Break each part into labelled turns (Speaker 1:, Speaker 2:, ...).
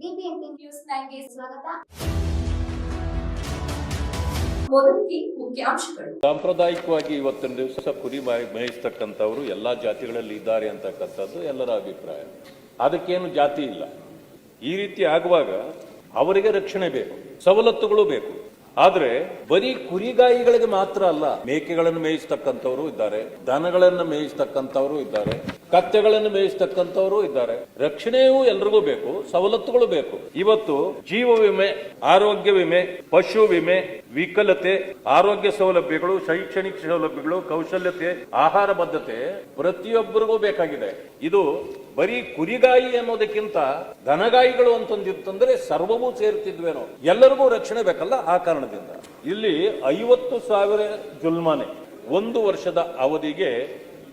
Speaker 1: News ಸ್ವಾಗತ.
Speaker 2: ಸಾಂಪ್ರದಾಯಿಕವಾಗಿ ಇವತ್ತಿನ ದಿವಸ ಕುರಿ ಮೇಯಿಸ್ತಕ್ಕಂಥವ್ರು ಎಲ್ಲಾ ಜಾತಿಗಳಲ್ಲಿ ಇದ್ದಾರೆ ಅಂತಕ್ಕಂಥದ್ದು ಎಲ್ಲರ ಅಭಿಪ್ರಾಯ. ಅದಕ್ಕೇನು ಜಾತಿ ಇಲ್ಲ. ಈ ರೀತಿ ಆಗುವಾಗ ಅವರಿಗೆ ರಕ್ಷಣೆ ಬೇಕು, ಸವಲತ್ತುಗಳು ಬೇಕು. ಆದ್ರೆ ಬರೀ ಕುರಿಗಾಯಿಗಳಿಗೆ ಮಾತ್ರ ಅಲ್ಲ, ಮೇಕೆಗಳನ್ನು ಮೇಯಿಸ್ತಕ್ಕಂಥವ್ರು ಇದ್ದಾರೆ, ದನಗಳನ್ನು ಮೇಯಿಸ್ತಕ್ಕಂಥವ್ರು ಇದ್ದಾರೆ. ಕತ್ತೆಗಳನ್ನು ಮೇಯಿಸ್ತಕ್ಕಂಥವರು ಇದ್ದಾರೆ. ರಕ್ಷಣೆಯೂ ಎಲ್ರಿಗೂ ಬೇಕು, ಸವಲತ್ತುಗಳು ಬೇಕು. ಇವತ್ತು ಜೀವ ವಿಮೆ, ಆರೋಗ್ಯ ವಿಮೆ, ಪಶು ವಿಮೆ, ವಿಕಲತೆ, ಆರೋಗ್ಯ ಸೌಲಭ್ಯಗಳು, ಶೈಕ್ಷಣಿಕ ಸೌಲಭ್ಯಗಳು, ಕೌಶಲ್ಯತೆ, ಆಹಾರ ಬದ್ಧತೆ ಪ್ರತಿಯೊಬ್ಬರಿಗೂ ಬೇಕಾಗಿದೆ. ಇದು ಬರೀ ಕುರಿಗಾಯಿ ಅನ್ನೋದಕ್ಕಿಂತ ದನಗಾಯಿಗಳು ಅಂತಂದಿತ್ತಂದ್ರೆ ಸರ್ವವೂ ಸೇರ್ತಿದ್ವೇನೋ. ಎಲ್ಲರಿಗೂ ರಕ್ಷಣೆ ಬೇಕಲ್ಲ ಆ ಕಾರಣದಿಂದ. ಇಲ್ಲಿ ಐವತ್ತು ಸಾವಿರ ಜುಲ್ಮಾನೆ ಒಂದು ವರ್ಷದ ಅವಧಿಗೆ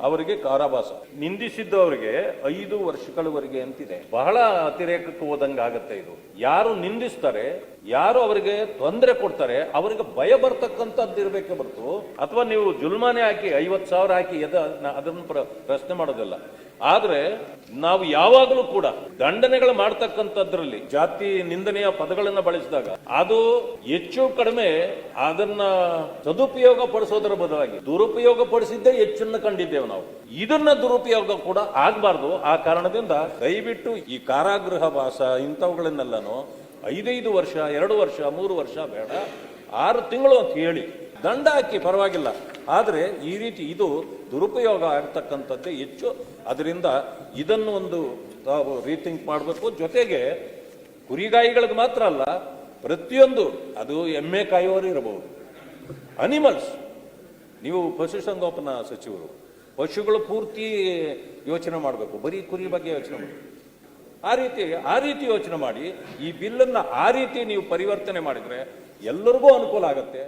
Speaker 2: ಅವರಿಗೆ ಕಾರಾವಾಸ ನಿಂದಿಸಿದ್ದವರಿಗೆ ಐದು ವರ್ಷಗಳವರೆಗೆ ಅಂತಿದೆ. ಬಹಳ ಅತಿರೇಕಕ್ಕೆ ಹೋದಂಗೆ ಆಗತ್ತೆ ಇದು. ಯಾರು ನಿಂದಿಸ್ತಾರೆ ಯಾರು ಅವರಿಗೆ ತೊಂದರೆ ಕೊಡ್ತಾರೆ, ಅವರಿಗೆ ಭಯ ಬರ್ತಕ್ಕಂಥದ್ದು ಇರಬೇಕೆ ಬರ್ತು ಅಥವಾ ನೀವು ಜುಲ್ಮಾನೆ ಹಾಕಿ ಐವತ್ತು ಸಾವಿರ ಹಾಕಿ ಎದ ಅದನ್ನು ಪ್ರ- ಪ್ರಶ್ನೆ ಮಾಡೋದಿಲ್ಲ. ಆದ್ರೆ ನಾವು ಯಾವಾಗಲೂ ಕೂಡ ದಂಡನೆಗಳು ಮಾಡ್ತಕ್ಕಂಥದ್ರಲ್ಲಿ, ಜಾತಿ ನಿಂದನೆಯ ಪದಗಳನ್ನ ಬಳಸಿದಾಗ, ಅದು ಹೆಚ್ಚು ಕಡಿಮೆ ಅದನ್ನ ಸದುಪಯೋಗ ಪಡಿಸೋದರ ಬದಲಾಗಿ ದುರುಪಯೋಗ ಪಡಿಸಿದ್ದೇ ಹೆಚ್ಚನ್ನ ಕಂಡಿದ್ದೇವೆ ನಾವು. ಇದನ್ನ ದುರುಪಯೋಗ ಕೂಡ ಆಗಬಾರ್ದು. ಆ ಕಾರಣದಿಂದ ದಯವಿಟ್ಟು ಈ ಕಾರಾಗೃಹ ವಾಸ ಇಂಥವುಗಳನ್ನೆಲ್ಲನೂ ಐದೈದು ವರ್ಷ, ಎರಡು ವರ್ಷ, ಮೂರು ವರ್ಷ ಬೇಡ. ಆರು ತಿಂಗಳು ಅಂತ ಹೇಳಿ. ದಂಡ ಹಾಕಿ ಪರವಾಗಿಲ್ಲ. ಆದರೆ ಈ ರೀತಿ ಇದು ದುರುಪಯೋಗ ಆಗ್ತಕ್ಕಂಥದ್ದೇ ಹೆಚ್ಚು. ಅದರಿಂದ ಇದನ್ನು ಒಂದು ತಾವು ರೀಥಿಂಕ್ ಮಾಡಬೇಕು. ಜೊತೆಗೆ ಕುರಿಗಾಯಿಗಳಿಗೆ ಮಾತ್ರ ಅಲ್ಲ, ಪ್ರತಿಯೊಂದು, ಅದು ಎಮ್ಮೆ ಕಾಯುವವರು ಇರಬಹುದು. ಅನಿಮಲ್ಸ್ ನೀವು ಪಶುಸಂಗೋಪನಾ ಸಚಿವರು, ಪಶುಗಳು ಪೂರ್ತಿ ಯೋಚನೆ ಮಾಡಬೇಕು. ಬರೀ ಕುರಿ ಬಗ್ಗೆ ಯೋಚನೆ ಮಾಡಿ ಆ ರೀತಿ ಆ ರೀತಿ ಯೋಚನೆ ಮಾಡಿ, ಈ ಬಿಲ್ಲನ್ನು ಆ ರೀತಿ ನೀವು ಪರಿವರ್ತನೆ ಮಾಡಿದರೆ ಎಲ್ಲರಿಗೂ ಅನುಕೂಲ ಆಗುತ್ತೆ.